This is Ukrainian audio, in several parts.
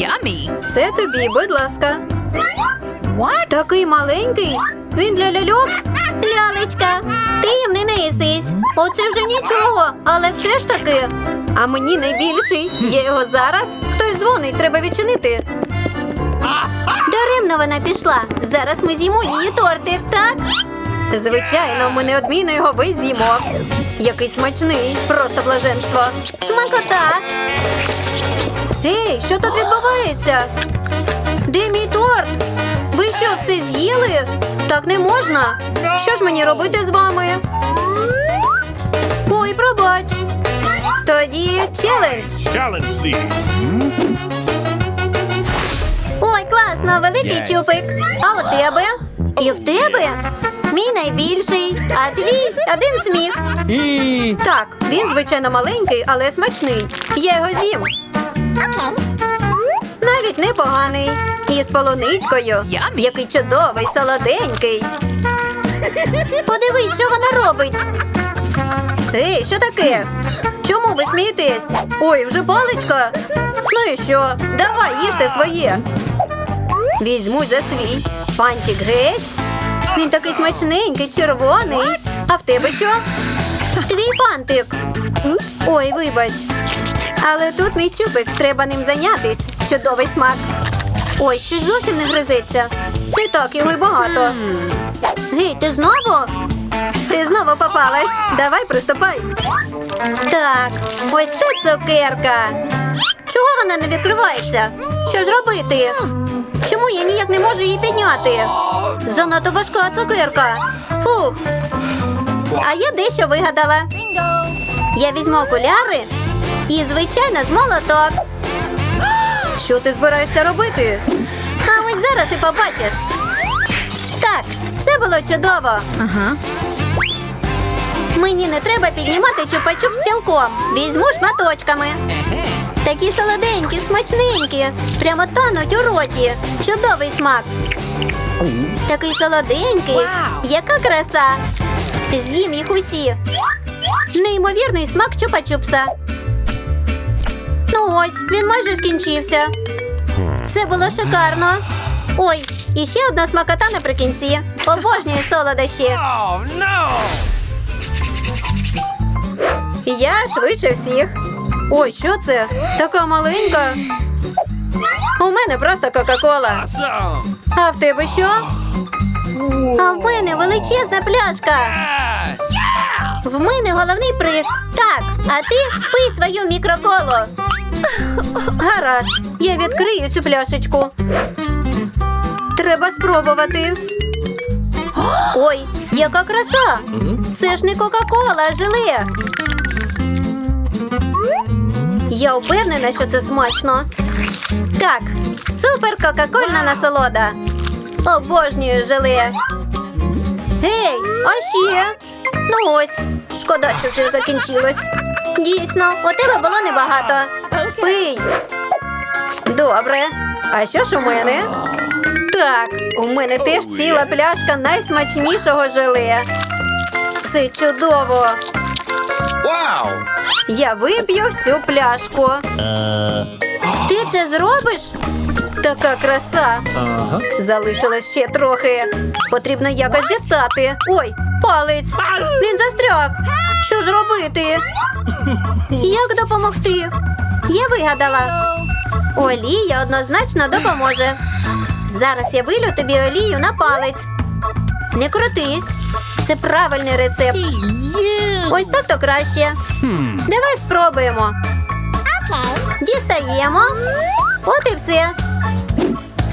Yummy. Це тобі, будь ласка. Такий маленький. Він для ляльок. Лялечка, ти їм не несись. Оце вже нічого, але все ж таки. А мені найбільший. Є його зараз. Хтось дзвонить, треба відчинити. Даремно вона пішла. Зараз ми з'їмо її тортик, так? Звичайно, ми неодмінно його весь з'їмо. Який смачний, просто блаженство. Смакота. Ей, що тут відбувається? Де мій торт? Ви що, все з'їли? Так не можна. Що ж мені робити з вами? Ой, пробач. Тоді челендж. Ой, класно, великий Yes. чупик. А у тебе? І в тебе? Мій найбільший, а твій один сміх. Так, він звичайно маленький, але смачний. Я його з'їм. Навіть непоганий. І з полуничкою. Який чудовий, солоденький. Подивись, що вона робить. Ей, що таке? Чому ви смієтесь? Ой, вже паличка. Ну і що? Давай, їжте своє. Візьму за свій. Фантик геть. Він такий смачненький, червоний. А в тебе що? Твій фантик. Ой, вибач. Але тут мій чупик, треба ним зайнятись. Чудовий смак. Ой, щось зовсім не гризеться. І так його й багато. Гей, ти знову? Ти знову попалась. Давай приступай. Так, ось це цукерка. Чого вона не відкривається? Що ж робити? Чому я ніяк не можу її підняти? Занадто важка цукерка. Фух. А я дещо вигадала. Я візьму окуляри і, звичайно ж, молоток. Що ти збираєшся робити? А ось зараз і побачиш. Так, це було чудово. Ага. Мені не треба піднімати чупа-чуп цілком. Візьму шматочками. Такі солоденькі, смачненькі. Прямо тануть у роті. Чудовий смак. Такий солоденький. Яка краса. З'їм їх усі. Неймовірний смак чупа-чупса. Ось, він майже скінчився. Це було шикарно. Ой, і ще одна смакота наприкінці. Обожнюю солодощі. Я швидше всіх. Ой, що це? Така маленька. У мене просто Кока-Кола. А в тебе що? А в мене величезна пляшка. В мене головний приз. Так, а ти пий свою мікроколу. Гаразд, я відкрию цю пляшечку. Треба спробувати. Ой, яка краса! Це ж не Кока-Кола, а желе. Я впевнена, що це смачно. Так, супер кока-кольна насолода. Обожнюю желе. Гей, а ще? Ну ось, шкода, що вже закінчилось. Дійсно, у тебе було небагато. Пий. Добре. А що ж у мене? Так, у мене теж ціла пляшка найсмачнішого желе. Це чудово. Wow! Я вип'ю всю пляшку. Ти це зробиш? Така краса. Залишилось ще трохи. Потрібно якось дістати. Ой, палець. Він застряг. Що ж робити? Як допомогти? Я вигадала. Олія однозначно допоможе. Зараз я вилю тобі олію на палець. Не крутись. Це правильний рецепт. Ось так то краще. Давай спробуємо. Дістаємо. От і все.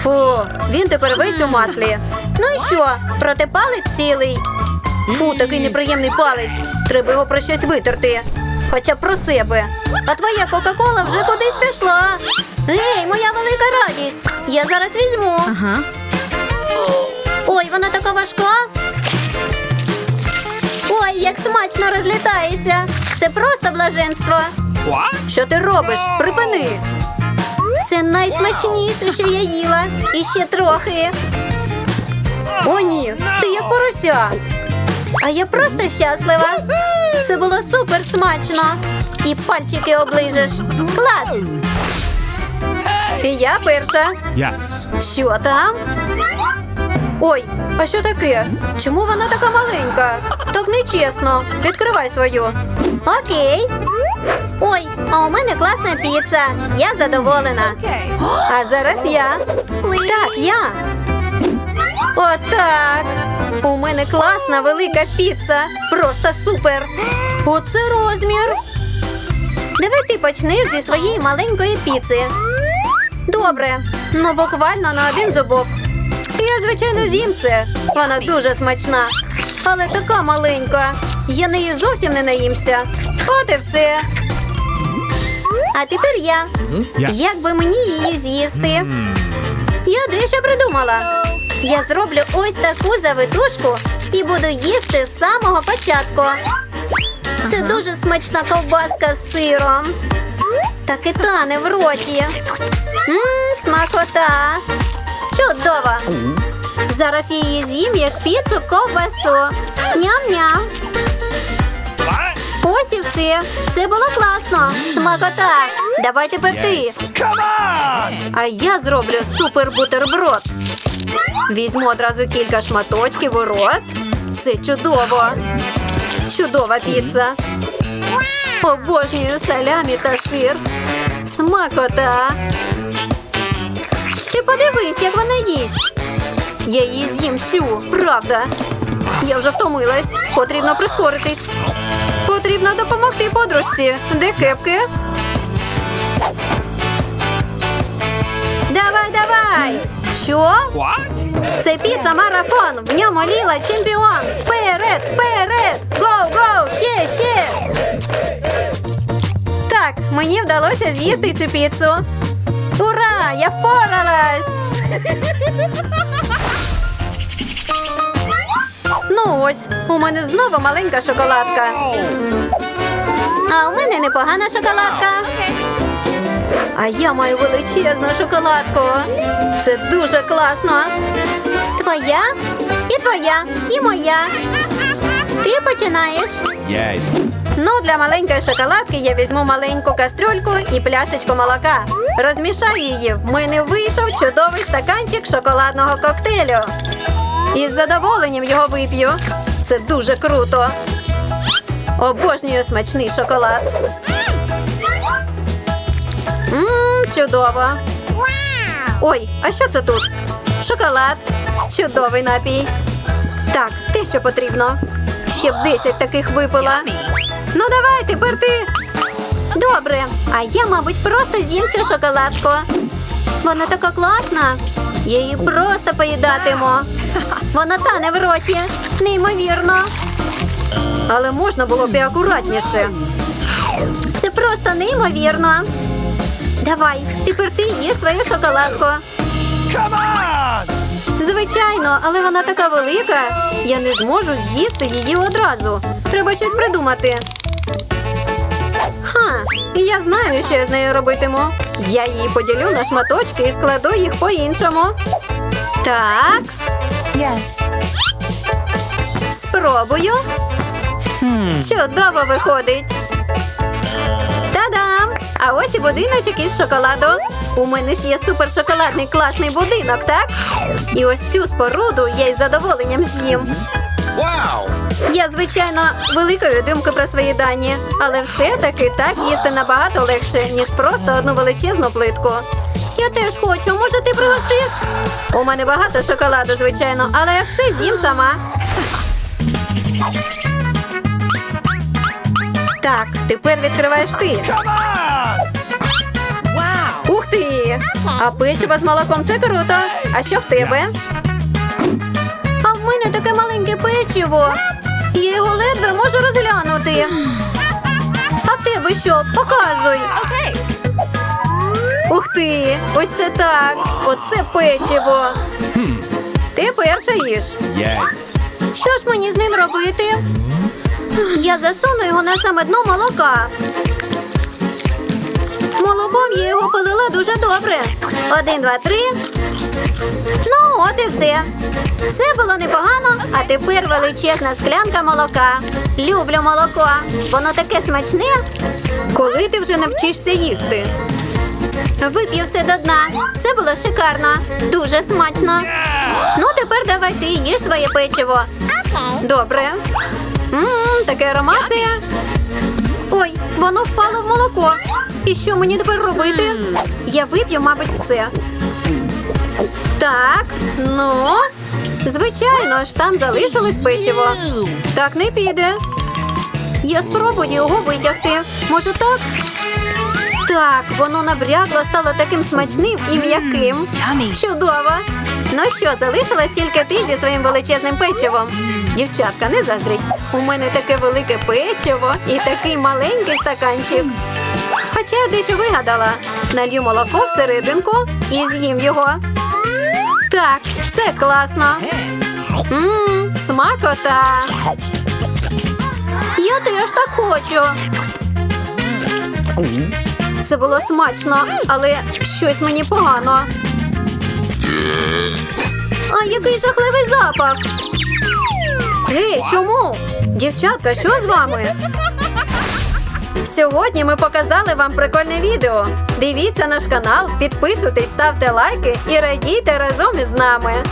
Фу, він тепер весь у маслі. Ну і що? Проте палець цілий. Фу, такий неприємний палець. Треба його про щось витерти. Хоча б про себе. А твоя Кока-Кола вже кудись пішла. Ей, моя велика радість. Я зараз візьму. Ага. Ой, вона така важка. Ой, як смачно розлітається. Це просто блаженство. Що ти робиш? Припини. Це найсмачніше, що я їла. І ще трохи. О, ні, ти як порося. А я просто щаслива. Це було супер смачно. І пальчики оближеш. Клас! І я перша. Yes. Що там? Ой, а що таке? Чому вона така маленька? Так нечесно. Відкривай свою. Окей. Ой, а у мене класна піца. Я задоволена. А зараз я. Так, я. Отак. У мене класна велика піца. Просто супер. Оце розмір. Давай ти почнеш зі своєї маленької піци. Добре, ну буквально на один зубок. Я, звичайно, з'їм це. Вона дуже смачна, але така маленька. Я неї зовсім не наїмся. От і все. А тепер я. Як би мені її з'їсти? Я дещо придумала. Я зроблю ось таку завитушку і буду їсти з самого початку. Це дуже смачна ковбаска з сиром. Так і тане в роті. Мм, смакота. Чудово. Зараз я її з'їм як піцу ковбасу. Ням-ням. Ось і все. Це було класно. Смакота. Давай тепер ти. А я зроблю супер бутерброд. Візьму одразу кілька шматочків у рот. Це чудово. Чудова піца. Обожнюю салямі та сир. Смакота. Ти подивись, як вона їсть. Я її з'їм всю, правда. Я вже втомилась. Потрібно прискоритись. Потрібно допомогти подружці. Де кепки? Що? What? Це піца марафон. В ньому ліла чемпіон. Вперед, вперед! Гоу, гоу! Ще, ще! Так, мені вдалося з'їсти цю піцу. Ура! Я впоралась! Ну ось, у мене знову маленька шоколадка. А у мене непогана шоколадка. А я маю величезну шоколадку. Це дуже класно. Твоя і твоя, і моя. Ти починаєш. Yes. Ну, для маленької шоколадки я візьму маленьку кастрюльку і пляшечку молока. Розмішаю її. В мене вийшов чудовий стаканчик шоколадного коктейлю. І з задоволенням його вип'ю. Це дуже круто. Обожнюю смачний шоколад. Мм, чудово. Ой, а що це тут? Шоколад. Чудовий напій. Так, те, що потрібно. Ще б 10 таких випила. Ну давай, тепер ти. Добре, а я, мабуть, просто з'їм цю шоколадку. Вона така класна. Я її просто поїдатиму. Вона тане в роті. Неймовірно. Але можна було б і акуратніше. Це просто неймовірно. Давай, тепер ти їж свою шоколадку. Come on! Звичайно, але вона така велика. Я не зможу з'їсти її одразу. Треба щось придумати. Ха, я знаю, що я з нею робитиму. Я її поділю на шматочки і складу їх по-іншому. Так, Yes. спробую. Чудово виходить. Та-дам! А ось і будиночок із шоколаду. У мене ж є супер шоколадний класний будинок, так? І ось цю споруду я із задоволенням з'їм. Wow! Я, звичайно, великої думки про свої дані, але все-таки так їсти набагато легше, ніж просто одну величезну плитку. Я теж хочу, може, ти пригостиш? У мене багато шоколаду, звичайно, але я все з'їм сама. Так, тепер відкриваєш ти. Wow! Ух ти! А печиво з молоком це круто. А що в тебе? А в мене таке маленьке печиво. Я його ледве можу розглянути. А в тебе що? Показуй. Ух ти! Ось це так. Оце печиво. Ти перша їж. Yes. Що ж мені з ним робити? Я засуну його на саме дно молока. Молоком я його полила дуже добре. Один, два, три. Ну, от і все. Це було непогано, а тепер величезна склянка молока. Люблю молоко. Воно таке смачне. Коли ти вже навчишся їсти? Вип'ю все до дна. Це було шикарно. Дуже смачно. Ну, тепер давай ти їж своє печиво. Добре. Ммм, таке ароматне. Ой, воно впало в молоко. І що мені тепер робити? Я вип'ю, мабуть, все. Так, ну. Звичайно ж, там залишилось печиво. Так не піде. Я спробую його витягти. Може так? Так, воно набрядло, стало таким смачним і м'яким. Чудово! Ну що, залишилась тільки ти зі своїм величезним печивом. Дівчатка, не заздріть. У мене таке велике печиво і такий маленький стаканчик. Хоча я дещо вигадала. Налью молоко всерединку і з'їм його. Так, це класно. Ммм, смакота. Я теж так хочу. Це було смачно, але щось мені погано. А який жахливий запах. Гей, чому? Дівчатка, що з вами? Сьогодні ми показали вам прикольне відео. Дивіться наш канал, підписуйтесь, ставте лайки і радійте разом із нами.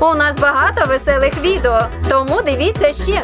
У нас багато веселих відео, тому дивіться ще.